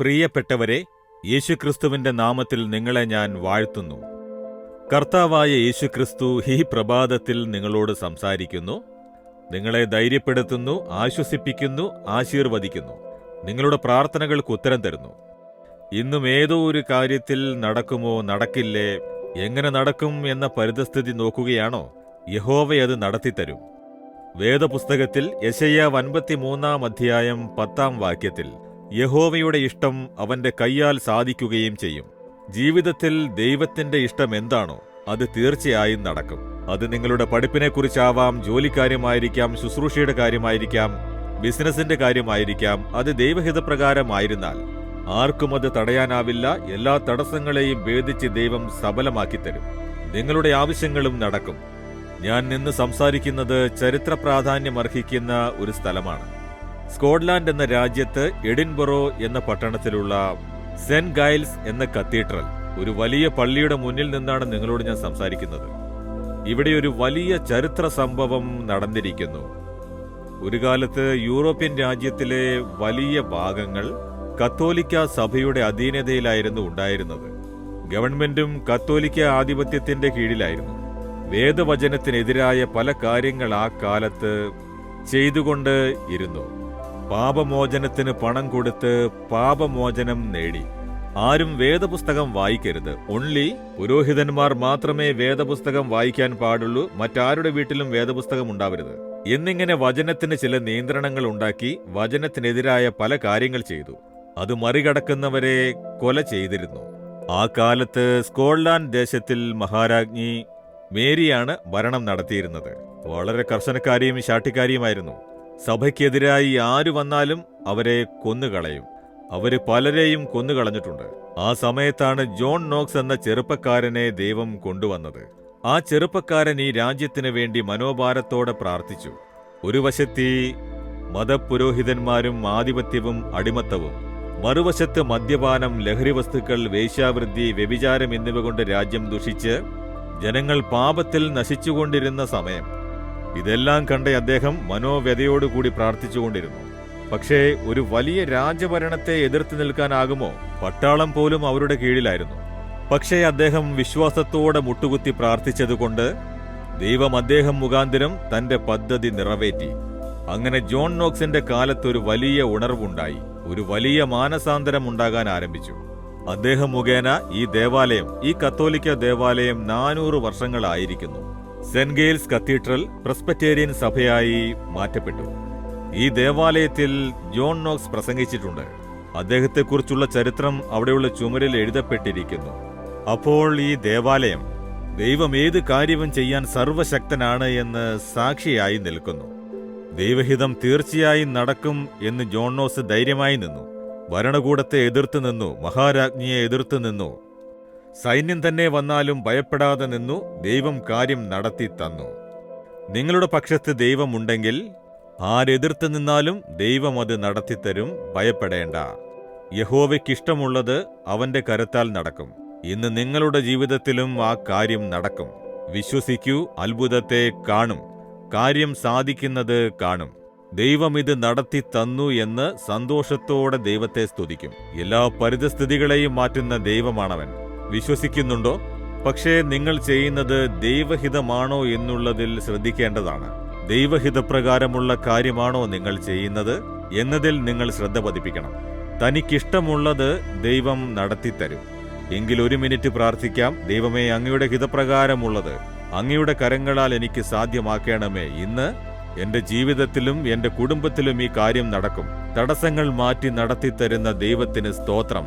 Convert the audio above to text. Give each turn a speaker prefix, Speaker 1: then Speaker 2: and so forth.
Speaker 1: പ്രിയപ്പെട്ടവരെ യേശുക്രിസ്തുവിന്റെ നാമത്തിൽ നിങ്ങളെ ഞാൻ വാഴ്ത്തുന്നു. കർത്താവായ യേശുക്രിസ്തു ഈ പ്രഭാതത്തിൽ നിങ്ങളോട് സംസാരിക്കുന്നു. നിങ്ങളെ ധൈര്യപ്പെടുത്തുന്നു ആശ്വസിപ്പിക്കുന്നു ആശീർവദിക്കുന്നു. നിങ്ങളുടെ പ്രാർത്ഥനകൾക്ക് ഉത്തരം തരുന്നു. ഇന്നും ഏതോ ഒരു കാര്യത്തിൽ നടക്കുമോ നടക്കില്ലേ എങ്ങനെ നടക്കും എന്ന പരിതസ്ഥിതി നോക്കുകയാണോ? യഹോവ അത് നടത്തിത്തരും. വേദപുസ്തകത്തിൽ യശയ്യ അൻപത്തിമൂന്നാം അധ്യായം പത്താം വാക്യത്തിൽ യഹോവയുടെ ഇഷ്ടം അവന്റെ കൈയാൽ സാധിക്കുകയും ചെയ്യും. ജീവിതത്തിൽ ദൈവത്തിന്റെ ഇഷ്ടം എന്താണോ അത് തീർച്ചയായും നടക്കും. അത് നിങ്ങളുടെ പഠിപ്പിനെക്കുറിച്ചാവാം ജോലിക്കാര്യമായിരിക്കാം ശുശ്രൂഷയുടെ കാര്യമായിരിക്കാം ബിസിനസിന്റെ കാര്യമായിരിക്കാം അത് ദൈവഹിതപ്രകാരമായിരുന്നാൽ ആർക്കും അത് തടയാനാവില്ല. എല്ലാ തടസ്സങ്ങളെയും ഭേദിച്ച് ദൈവം സബലമാക്കി തരും നിങ്ങളുടെ ആവശ്യങ്ങളും നടക്കും. ഞാൻ നിന്ന് സംസാരിക്കുന്നത് ചരിത്ര പ്രാധാന്യമർഹിക്കുന്ന ഒരു സ്ഥലമാണ്. സ്കോട്ട്ലാൻഡ് എന്ന രാജ്യത്ത് എഡിൻബറോ എന്ന പട്ടണത്തിലുള്ള സെന്റ് ഗൈൽസ് എന്ന കത്തീഡ്രൽ ഒരു വലിയ പള്ളിയുടെ മുന്നിൽ നിന്നാണ് നിങ്ങളോട് ഞാൻ സംസാരിക്കുന്നത്. ഇവിടെ ഒരു വലിയ ചരിത്ര സംഭവം നടന്നിരിക്കുന്നു. ഒരു കാലത്ത് യൂറോപ്യൻ രാജ്യത്തിലെ വലിയ ഭാഗങ്ങൾ കത്തോലിക്ക സഭയുടെ അധീനതയിലായിരുന്നു ഉണ്ടായിരുന്നത്. ഗവൺമെന്റും കത്തോലിക്ക ആധിപത്യത്തിന്റെ കീഴിലായിരുന്നു. വേദവചനത്തിനെതിരായ പല കാര്യങ്ങൾ ആ കാലത്ത് ചെയ്തുകൊണ്ട് ഇരുന്നു. പാപമോചനത്തിന് പണം കൊടുത്ത് പാപമോചനം നേടി. ആരും വേദപുസ്തകം വായിക്കരുത്. ഒൺലി പുരോഹിതന്മാർ മാത്രമേ വേദപുസ്തകം വായിക്കാൻ പാടുള്ളൂ. മറ്റാരുടെ വീട്ടിലും വേദപുസ്തകം ഉണ്ടാവരുത്. എന്നിങ്ങനെ വചനത്തിന് ചില നിയന്ത്രണങ്ങൾ ഉണ്ടാക്കി വചനത്തിനെതിരായ പല കാര്യങ്ങൾ ചെയ്തു. അത് മറികടക്കുന്നവരെ കൊല ചെയ്തിരുന്നു. ആ കാലത്ത് സ്കോട്ട്ലാൻഡ് ദേശത്തിൽ മഹാരാജ്ഞി മേരിയാണ് ഭരണം നടത്തിയിരുന്നത്. വളരെ കർശനക്കാരിയും ശാഠ്യക്കാരിയുമായിരുന്നു സഭയ്ക്കെതിരായി ആര് വന്നാലും അവരെ കൊന്നുകളയും. അവർ പലരെയും കൊന്നുകളഞ്ഞിട്ടുണ്ട്. ആ സമയത്താണ് ജോൺ നോക്സ് എന്ന ചെറുപ്പക്കാരനെ ദൈവം കൊണ്ടുവന്നത്. ആ ചെറുപ്പക്കാരൻ ഈ രാജ്യത്തിന് വേണ്ടി മനോഭാരത്തോടെ പ്രാർത്ഥിച്ചു. ഒരു വശത്തി മതപുരോഹിതന്മാരും ആധിപത്യവും അടിമത്തവും മറുവശത്ത് മദ്യപാനം ലഹരി വസ്തുക്കൾ വേശ്യാവൃത്തി വ്യഭിചാരം എന്നിവ കൊണ്ട് രാജ്യം ദുഷിച്ച് ജനങ്ങൾ പാപത്തിൽ നശിച്ചുകൊണ്ടിരുന്ന സമയം ഇതെല്ലാം കണ്ട അദ്ദേഹം മനോവ്യതയോടുകൂടി പ്രാർത്ഥിച്ചുകൊണ്ടിരുന്നു. പക്ഷേ ഒരു വലിയ രാജഭരണത്തെ എതിർത്ത് നിൽക്കാനാകുമോ? പട്ടാളം പോലും അവരുടെ കീഴിലായിരുന്നു. പക്ഷേ അദ്ദേഹം വിശ്വാസത്തോടെ മുട്ടുകുത്തി പ്രാർത്ഥിച്ചതുകൊണ്ട് ദൈവം അദ്ദേഹം മുഖാന്തരം തന്റെ പദ്ധതി നിറവേറ്റി. അങ്ങനെ ജോൺ നോക്സിന്റെ കാലത്ത് ഒരു വലിയ ഉണർവുണ്ടായി. ഒരു വലിയ മാനസാന്തരം ഉണ്ടാകാൻ ആരംഭിച്ചു. അദ്ദേഹം മുഖേന ഈ ദേവാലയം ഈ കത്തോലിക്ക ദേവാലയം നാനൂറ് വർഷങ്ങളായിരിക്കുന്നു. Saint ഗെയിൽസ് cathedral പ്രസ്പെറ്റേറിയൻ സഭയായി മാറ്റപ്പെട്ടു. ഈ ദേവാലയത്തിൽ ജോൺ നോക്സ് പ്രസംഗിച്ചിട്ടുണ്ട്. അദ്ദേഹത്തെക്കുറിച്ചുള്ള ചരിത്രം അവിടെയുള്ള ചുമരിൽ എഴുതപ്പെട്ടിരിക്കുന്നു. അപ്പോൾ ഈ ദേവാലയം ദൈവം ഏത് കാര്യവും ചെയ്യാൻ സർവശക്തനാണ് എന്ന് സാക്ഷിയായി നിൽക്കുന്നു. ദൈവഹിതം തീർച്ചയായും നടക്കും എന്ന് ജോൺ നോസ് ധൈര്യമായി നിന്നു. ഭരണകൂടത്തെ എതിർത്ത് നിന്നു മഹാരാജ്ഞിയെ എതിർത്ത് നിന്നു. സൈന്യം തന്നെ വന്നാലും ഭയപ്പെടാതെ നിന്നു ദൈവം കാര്യം നടത്തി തന്നു. നിങ്ങളുടെ പക്ഷത്ത് ദൈവമുണ്ടെങ്കിൽ ആരെതിർത്ത് നിന്നാലും ദൈവം അത് നടത്തിത്തരും ഭയപ്പെടേണ്ട. യഹോവയ്ക്കിഷ്ടമുള്ളത് അവന്റെ കരത്താൽ നടക്കും. ഇന്ന് നിങ്ങളുടെ ജീവിതത്തിലും ആ കാര്യം നടക്കും. വിശ്വസിക്കൂ അത്ഭുതത്തെ കാണും. കാര്യം സാധിക്കുന്നത് കാണും. ദൈവം ഇത് നടത്തി തന്നു എന്ന് സന്തോഷത്തോടെ ദൈവത്തെ സ്തുതിക്കും. എല്ലാ പരിതസ്ഥിതികളെയും മാറ്റുന്ന ദൈവമാണവൻ. വിശ്വസിക്കുന്നുണ്ടോ? പക്ഷേ നിങ്ങൾ ചെയ്യുന്നത് ദൈവഹിതമാണോ എന്നുള്ളതിൽ ശ്രദ്ധിക്കേണ്ടതാണ്. ദൈവഹിതപ്രകാരമുള്ള കാര്യമാണോ നിങ്ങൾ ചെയ്യുന്നത് എന്നതിൽ നിങ്ങൾ ശ്രദ്ധ പതിപ്പിക്കണം. തനിക്കിഷ്ടമുള്ളത് ദൈവം നടത്തിത്തരും. എങ്കിൽ ഒരു മിനിറ്റ് പ്രാർത്ഥിക്കാം. ദൈവമേ അങ്ങയുടെ ഹിതപ്രകാരമുള്ളത് അങ്ങയുടെ കരങ്ങളാൽ എനിക്ക് സാധ്യമാക്കണമേ. ഇന്ന് എന്റെ ജീവിതത്തിലും എന്റെ കുടുംബത്തിലും ഈ കാര്യം നടക്കും. തടസ്സങ്ങൾ മാറ്റി നടത്തിത്തരുന്ന ദൈവത്തിന് സ്തോത്രം.